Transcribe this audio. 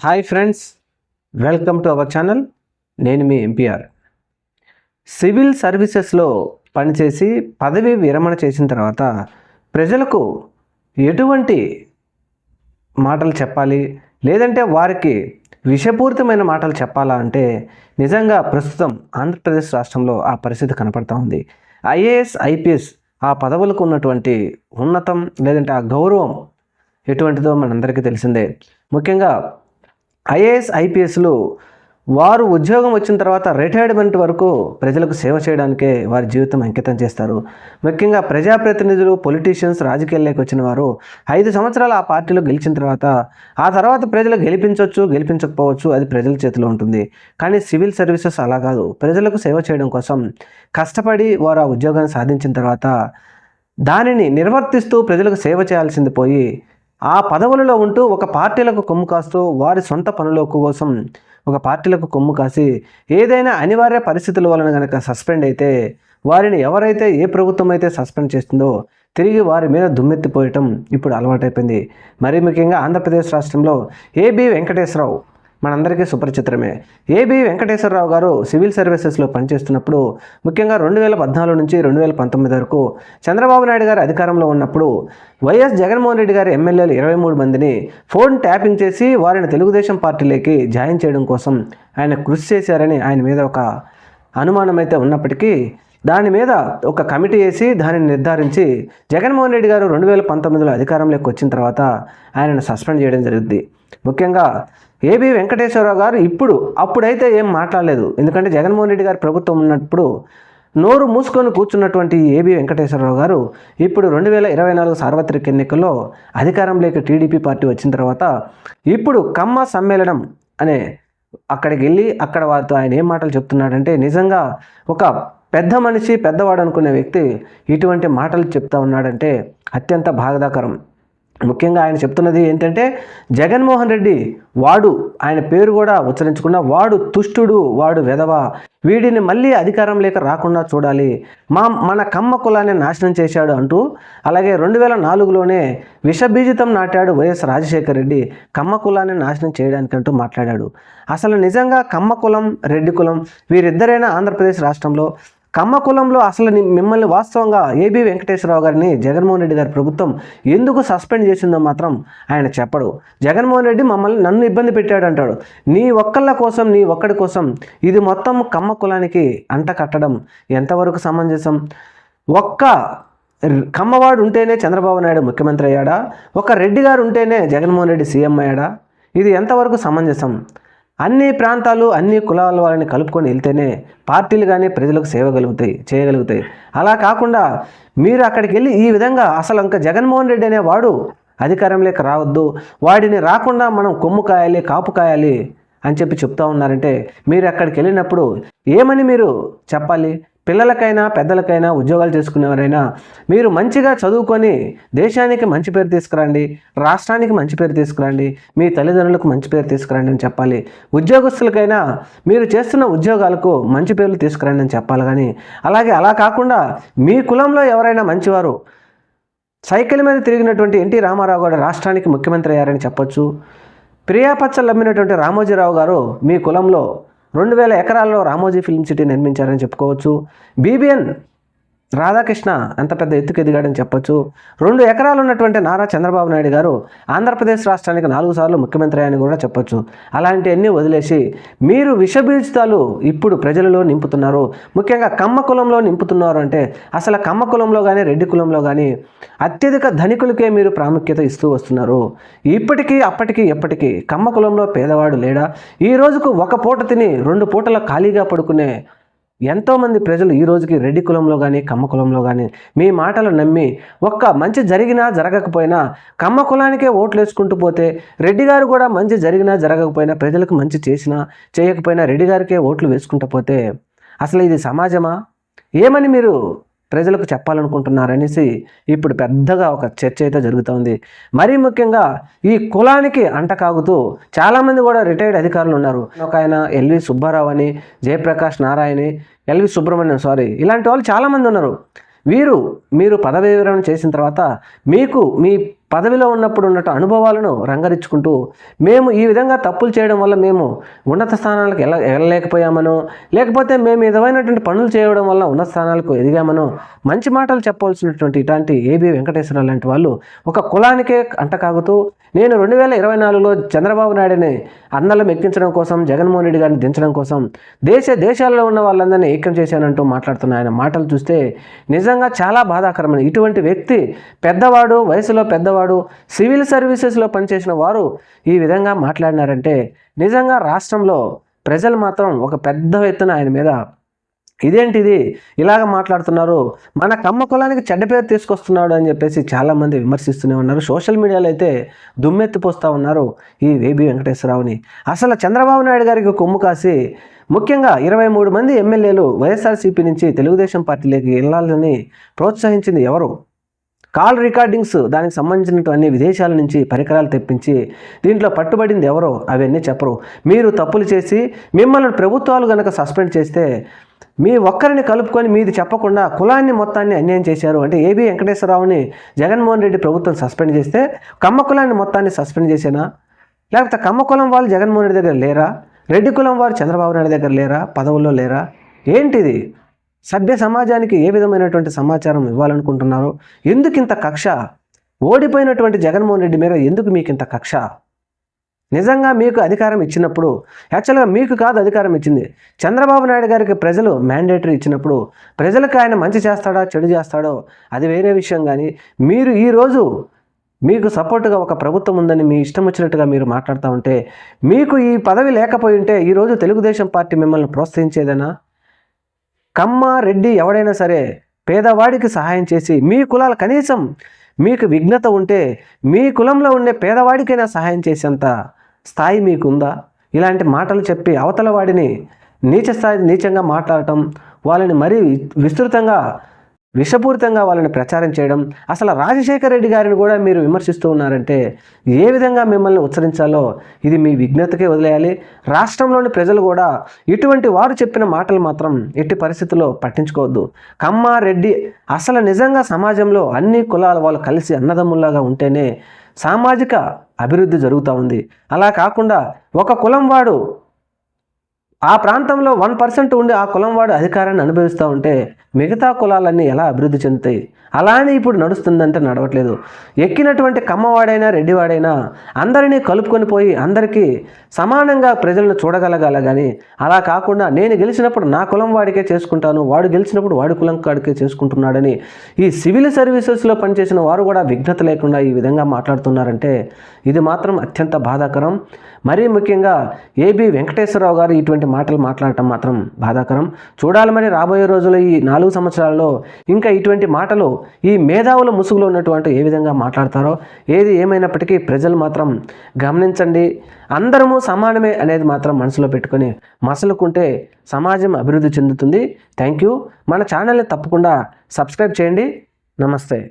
Hi friends welcome to our channel నేను మీ MPR civil సర్వీసెస్లో పనిచేసి పదవి విరమణ చేసిన తర్వాత ప్రజలకు ఎటువంటి మాటలు చెప్పాలి? లేదంటే వారికి విషపూరితమైన మాటలు చెప్పాలా అంటే నిజంగా ప్రస్తుతం ఆంధ్రప్రదేశ్ రాష్ట్రంలో ఆ పరిస్థితి కనపడుతూ ఉంది. ఐఏఎస్ ఐపీఎస్ ఆ పదవులకు ఉన్నటువంటి ఉన్నతం లేదంటే ఆ గౌరవం ఎటువంటిదో మనందరికీ తెలిసిందే. ముఖ్యంగా ఐఏఎస్ ఐపీఎస్లు వారు ఉద్యోగం వచ్చిన తర్వాత రిటైర్మెంట్ వరకు ప్రజలకు సేవ చేయడానికే వారి జీవితం అంకితం చేస్తారు. ముఖ్యంగా ప్రజాప్రతినిధులు పొలిటీషియన్స్ రాజకీయాల్లోకి వచ్చిన వారు ఐదు సంవత్సరాలు ఆ పార్టీలో గెలిచిన తర్వాత ఆ తర్వాత ప్రజలు గెలిపించవచ్చు గెలిపించకపోవచ్చు అది ప్రజల చేతిలో ఉంటుంది. కానీ సివిల్ సర్వీసెస్ అలా కాదు. ప్రజలకు సేవ చేయడం కోసం కష్టపడి వారు ఆ ఉద్యోగాన్ని సాధించిన తర్వాత దానిని నిర్వర్తిస్తూ ప్రజలకు సేవ చేయాల్సింది పోయి ఆ పదవులలో ఉంటూ ఒక పార్టీలకు కొమ్ము కాస్తూ వారి సొంత పనుల కోసం ఒక పార్టీలకు కొమ్ము కాసి ఏదైనా అనివార్య పరిస్థితుల వలన కనుక సస్పెండ్ అయితే వారిని ఎవరైతే ఏ ప్రభుత్వం అయితే సస్పెండ్ చేస్తుందో తిరిగి వారి మీద దుమ్మెత్తిపోయటం ఇప్పుడు అలవాటైపోయింది. మరీ ముఖ్యంగా ఆంధ్రప్రదేశ్ రాష్ట్రంలో ఏబి వెంకటేశ్వరరావు మనందరికీ సుపరిచిత్రమే. ఏబి వెంకటేశ్వరరావు గారు సివిల్ సర్వీసెస్లో పనిచేస్తున్నప్పుడు ముఖ్యంగా రెండు వేల పద్నాలుగు నుంచి రెండు వేల పంతొమ్మిది వరకు చంద్రబాబు నాయుడు గారు అధికారంలో ఉన్నప్పుడు వైఎస్ జగన్మోహన్ రెడ్డి గారి ఎమ్మెల్యేలు ఇరవై మూడు మందిని ఫోన్ ట్యాపింగ్ చేసి వారిని తెలుగుదేశం పార్టీలోకి జాయిన్ చేయడం కోసం ఆయన కృషి చేశారని ఆయన మీద ఒక అనుమానం అయితే ఉన్నప్పటికీ దాని మీద ఒక కమిటీ వేసి దానిని నిర్ధారించి జగన్మోహన్ రెడ్డి గారు రెండు వేల పంతొమ్మిదిలో అధికారంలోకి వచ్చిన తర్వాత ఆయనను సస్పెండ్ చేయడం జరుగుద్ది. ముఖ్యంగా ఏబి వెంకటేశ్వరరావు గారు ఇప్పుడు అప్పుడైతే ఏం మాట్లాడలేదు. ఎందుకంటే జగన్మోహన్ రెడ్డి గారి ప్రభుత్వం ఉన్నప్పుడు నోరు మూసుకొని కూర్చున్నటువంటి ఏబి వెంకటేశ్వరరావు గారు ఇప్పుడు రెండు వేల ఇరవై నాలుగు సార్వత్రిక ఎన్నికల్లో అధికారంలోకి టీడీపీ పార్టీ వచ్చిన తర్వాత ఇప్పుడు కమ్మ సమ్మేళనం అనే అక్కడికి వెళ్ళి అక్కడ వారితో ఆయన ఏం మాటలు చెప్తున్నాడంటే నిజంగా ఒక పెద్ద మనిషి పెద్దవాడు అనుకునే వ్యక్తి ఇటువంటి మాటలు చెప్తా ఉన్నాడంటే అత్యంత బాధాకరం. ముఖ్యంగా ఆయన చెప్తున్నది ఏంటంటే జగన్మోహన్ రెడ్డి వాడు ఆయన పేరు కూడా ఉచ్చరించకుండా వాడు తుష్టుడు వాడు వెధవ. వీడిని మళ్ళీ అధికారం లేక రాకుండా చూడాలి. మా మన కమ్మ కులాన్ని నాశనం చేశాడు అంటూ అలాగే రెండు వేల నాలుగులోనే విషబీజితం నాటాడు వైఎస్ రాజశేఖర రెడ్డి కమ్మ కులాన్ని నాశనం చేయడానికంటూ మాట్లాడాడు. అసలు నిజంగా కమ్మ కులం రెడ్డి కులం వీరిద్దరైనా ఆంధ్రప్రదేశ్ రాష్ట్రంలో కమ్మ కులంలో అసలు ని- మిమ్మల్ని వాస్తవంగా ఏబీ వెంకటేశ్వరరావు గారిని జగన్మోహన్ రెడ్డి గారి ప్రభుత్వం ఎందుకు సస్పెండ్ చేసిందో మాత్రం ఆయన చెప్పడు. జగన్మోహన్ రెడ్డి మమ్మల్ని నన్ను ఇబ్బంది పెట్టాడు అంటాడు నీ ఒక్కళ్ళ కోసం నీ ఒక్కడి కోసం ఇది మొత్తం కమ్మ కులానికి అంట కట్టడం ఎంతవరకు సమంజసం? ఒక్క కమ్మవాడు ఉంటేనే చంద్రబాబు నాయుడు ముఖ్యమంత్రి అయ్యాడా? ఒక రెడ్డి గారు ఉంటేనే జగన్మోహన్ రెడ్డి సీఎం అయ్యాడా? ఇది ఎంతవరకు సమంజసం? అన్ని ప్రాంతాలు అన్ని కులాల వాళ్ళని కలుపుకొని వెళ్తేనే పార్టీలు కానీ ప్రజలకు సేవగలుగుతాయి చేయగలుగుతాయి. అలా కాకుండా మీరు అక్కడికి వెళ్ళి ఈ విధంగా అసలు ఇంకా జగన్మోహన్ రెడ్డి అనే వాడు అధికారంలోకి రావద్దు వాడిని రాకుండా మనం కొమ్ము కాయాలి కాపు కాయాలి అని చెప్పి చెప్తా ఉన్నారంటే మీరు అక్కడికి వెళ్ళినప్పుడు ఏమని మీరు చెప్పాలి? పిల్లలకైనా పెద్దలకైనా ఉద్యోగాలు చేసుకునేవారైనా మీరు మంచిగా చదువుకొని దేశానికి మంచి పేరు తీసుకురండి రాష్ట్రానికి మంచి పేరు తీసుకురండి మీ తల్లిదండ్రులకు మంచి పేరు తీసుకురండి అని చెప్పాలి. ఉద్యోగస్తులకైనా మీరు చేస్తున్న ఉద్యోగాలకు మంచి పేర్లు తీసుకురండి అని చెప్పాలి కానీ అలాగే అలా కాకుండా మీ కులంలో ఎవరైనా మంచివారు సైకిల్ మీద తిరిగినటువంటి ఎన్టీ రామారావు గారు రాష్ట్రానికి ముఖ్యమంత్రి అయ్యారని చెప్పొచ్చు. ప్రియాపచ్చలు అమ్మినటువంటి రామోజీరావు గారు మీ కులంలో రెండు వేల ఎకరాల్లో రామోజీ ఫిల్మ్ సిటీ నిర్మించారని చెప్పుకోవచ్చు. బీబీఎన్ రాధాకృష్ణ ఎంత పెద్ద ఎత్తుకు ఎదిగాడని చెప్పొచ్చు. రెండు ఎకరాలు ఉన్నటువంటి నారా చంద్రబాబు నాయుడు గారు ఆంధ్రప్రదేశ్ రాష్ట్రానికి నాలుగు సార్లు ముఖ్యమంత్రి అని కూడా చెప్పొచ్చు. అలాంటివన్నీ వదిలేసి మీరు విషబీజితాలు ఇప్పుడు ప్రజలలో నింపుతున్నారు. ముఖ్యంగా కమ్మ కులంలో నింపుతున్నారు అంటే అసలు కమ్మ కులంలో కానీ రెడ్డి కులంలో కానీ అత్యధిక ధనికులకే మీరు ప్రాముఖ్యత ఇస్తూ వస్తున్నారు. ఇప్పటికీ అప్పటికి ఎప్పటికీ కమ్మ కులంలో పేదవాడు లేడా? ఈ రోజుకు ఒక పూట తిని రెండు పూటల ఖాళీగా పడుకునే ఎంతోమంది ప్రజలు ఈ రోజుకి రెడ్డి కులంలో కానీ కమ్మ కులంలో కానీ మీ మాటలు నమ్మి ఒక్క మంచి జరిగినా జరగకపోయినా కమ్మ కులానికే ఓట్లు వేసుకుంటూ పోతే రెడ్డి గారు కూడా మంచి జరిగినా జరగకపోయినా ప్రజలకు మంచి చేసినా చేయకపోయినా రెడ్డి గారికే ఓట్లు వేసుకుంటూ పోతే అసలు ఇది సమాజమా? ఏమని మీరు ప్రజలకు చెప్పాలనుకుంటున్నారనేసి ఇప్పుడు పెద్దగా ఒక చర్చ అయితే జరుగుతోంది. మరీ ముఖ్యంగా ఈ కులానికి అంటకాగుతూ చాలామంది కూడా రిటైర్డ్ అధికారులు ఉన్నారు. ఒక ఆయన ఎల్వి సుబ్బారావు అని జయప్రకాష్ నారాయణి ఎల్వి సుబ్రహ్మణ్యం సారీ ఇలాంటి వాళ్ళు చాలామంది ఉన్నారు. వీరు మీరు పదవి విరమణ చేసిన తర్వాత మీకు మీ పదవిలో ఉన్నప్పుడు ఉన్నట్టు అనుభవాలను రంగరించుకుంటూ మేము ఈ విధంగా తప్పులు చేయడం వల్ల మేము ఉన్నత స్థానాలకు వెళ్ళ వెళ్ళలేకపోయామనో లేకపోతే మేము విధమైనటువంటి పనులు చేయడం వల్ల ఉన్నత స్థానాలకు ఎదిగామనో మంచి మాటలు చెప్పవలసినటువంటి ఇలాంటి ఏబి వెంకటేశ్వర లాంటి వాళ్ళు ఒక కులానికే అంటకాగుతూ నేను రెండు వేల ఇరవై నాలుగులో చంద్రబాబు నాయుడిని అన్నలం ఎక్కించడం కోసం జగన్మోహన్ రెడ్డి గారిని దించడం కోసం దేశ దేశాల్లో ఉన్న వాళ్ళందరినీ ఏకం చేశానంటూ మాట్లాడుతున్న ఆయన. మాటలు చూస్తే నిజంగా చాలా బాధాకరమైన. ఇటువంటి వ్యక్తి పెద్దవాడు వయసులో పెద్దవాడు సివిల్ సర్వీసెస్లో పనిచేసిన వారు ఈ విధంగా మాట్లాడినారంటే నిజంగా రాష్ట్రంలో ప్రజలు మాత్రం ఒక పెద్ద ఎత్తున ఆయన మీద ఇదేంటిది? ఇలాగ మాట్లాడుతున్నారు. మన కమ్మ కులానికి చెడ్డ పేరు తీసుకొస్తున్నాడు అని చెప్పేసి చాలామంది విమర్శిస్తూనే ఉన్నారు. సోషల్ మీడియాలో అయితే దుమ్మెత్తిపోస్తూ ఉన్నారు ఈ వేబి వెంకటేశ్వరరావుని. అసలు చంద్రబాబు నాయుడు గారికి కొమ్ము కాసి ముఖ్యంగా ఇరవై మూడు మంది ఎమ్మెల్యేలు వైఎస్ఆర్సీపీ నుంచి తెలుగుదేశం పార్టీలోకి వెళ్ళాలని ప్రోత్సహించింది ఎవరు? కాల్ రికార్డింగ్స్ దానికి సంబంధించినటువంటి విదేశాల నుంచి పరికరాలు తెప్పించి దీంట్లో పట్టుబడింది ఎవరో అవన్నీ చెప్పరు. మీరు తప్పులు చేసి మిమ్మల్ని ప్రభుత్వాలు కనుక సస్పెండ్ చేస్తే మీ ఒక్కరిని కలుపుకొని మీది చెప్పకుండా కులాన్ని మొత్తాన్ని అన్యాయం చేశారు అంటే ఏబి వెంకటేశ్వరరావుని జగన్మోహన్ రెడ్డి ప్రభుత్వం సస్పెండ్ చేస్తే కమ్మ కులాన్ని మొత్తాన్ని సస్పెండ్ చేసేనా? లేకపోతే కమ్మ కులం వాళ్ళు జగన్మోహన్ రెడ్డి దగ్గర లేరా? రెడ్డి కులం వారు చంద్రబాబు నాయుడు దగ్గర లేరా? పదవుల్లో లేరా? ఏంటిది? సభ్య సమాజానికి ఏ విధమైనటువంటి సమాచారం ఇవ్వాలనుకుంటున్నారో ఎందుకు ఇంత కక్ష? ఓడిపోయినటువంటి జగన్మోహన్ రెడ్డి మీద ఎందుకు మీకు ఇంత కక్ష? నిజంగా మీకు అధికారం ఇచ్చినప్పుడు యాక్చువల్గా మీకు కాదు అధికారం ఇచ్చింది. చంద్రబాబు నాయుడు గారికి ప్రజలు మ్యాండేటరీ ఇచ్చినప్పుడు ప్రజలకు ఆయన మంచి చేస్తాడా చెడు చేస్తాడో అది వేరే విషయం కానీ మీరు ఈరోజు మీకు సపోర్టుగా ఒక ప్రభుత్వం ఉందని మీ ఇష్టం వచ్చినట్టుగా మీరు మాట్లాడుతూ ఉంటే మీకు ఈ పదవి లేకపోయి ఉంటే ఈరోజు తెలుగుదేశం పార్టీ మిమ్మల్ని ప్రోత్సహించేదేనా? కమ్మ రెడ్డి ఎవడైనా సరే పేదవాడికి సహాయం చేసి మీ కులాల కనీసం మీకు విఘ్నత ఉంటే మీ కులంలో ఉండే పేదవాడికైనా సహాయం చేసేంత స్థాయి మీకుందా? ఇలాంటి మాటలు చెప్పి అవతల వాడిని నీచ స్థాయి నీచంగా మాట్లాడటం వాళ్ళని మరీ విస్తృతంగా విషపూరితంగా వాళ్ళని ప్రచారం చేయడం అసలు రాజశేఖర రెడ్డి గారిని కూడా మీరు విమర్శిస్తూ ఉన్నారంటే ఏ విధంగా మిమ్మల్ని ఉచ్చరించాలో ఇది మీ విజ్ఞతకే వదిలేయాలి. రాష్ట్రంలోని ప్రజలు కూడా ఇటువంటి వారు చెప్పిన మాటలు మాత్రం ఎట్టి పరిస్థితుల్లో పట్టించుకోవద్దు. కమ్మారెడ్డి అసలు నిజంగా సమాజంలో అన్ని కులాల వాళ్ళు కలిసి అన్నదమ్ముల్లాగా ఉంటేనే సామాజిక అభివృద్ధి జరుగుతూ ఉంది. అలా కాకుండా ఒక కులం వాడు ఆ ప్రాంతంలో వన్ పర్సెంట్ ఉండి ఆ కులం వాడు అధికారాన్ని అనుభవిస్తూ ఉంటే మిగతా కులాలన్నీ ఎలా అభివృద్ధి చెందుతాయి? అలానే ఇప్పుడు నడుస్తుందంటే నడవట్లేదు. ఎక్కినటువంటి కమ్మవాడైనా రెడ్డివాడైనా అందరినీ కలుపుకొని పోయి అందరికీ సమానంగా ప్రజలను చూడగలగాల కానీ అలా కాకుండా నేను గెలిచినప్పుడు నా కులం వాడికే చేసుకుంటాను వాడు గెలిచినప్పుడు వాడి కులం కాడికే చేసుకుంటున్నాడని ఈ సివిల్ సర్వీసెస్లో పనిచేసిన వారు కూడా విఘ్నత లేకుండా ఈ విధంగా మాట్లాడుతున్నారంటే ఇది మాత్రం అత్యంత బాధాకరం. మరీ ముఖ్యంగా ఏబి వెంకటేశ్వరరావు గారు ఇటువంటి మాటలు మాట్లాడటం మాత్రం బాధాకరం. చూడాలి మరి రాబోయే రోజుల్లో ఈ నాలుగు సంవత్సరాల్లో ఇంకా ఇటువంటి మాటలు ఈ మేధావుల ముసుగులో ఉన్నటువంటి ఏ విధంగా మాట్లాడతారో ఏది ఏమైనప్పటికీ ప్రజలు మాత్రం గమనించండి. అందరము సమానమే అనేది మాత్రం మనసులో పెట్టుకొని మసలుకుంటే సమాజం అభివృద్ధి చెందుతుంది. Thank you. మన ఛానల్ని తప్పకుండా సబ్స్క్రైబ్ చేయండి. నమస్తే.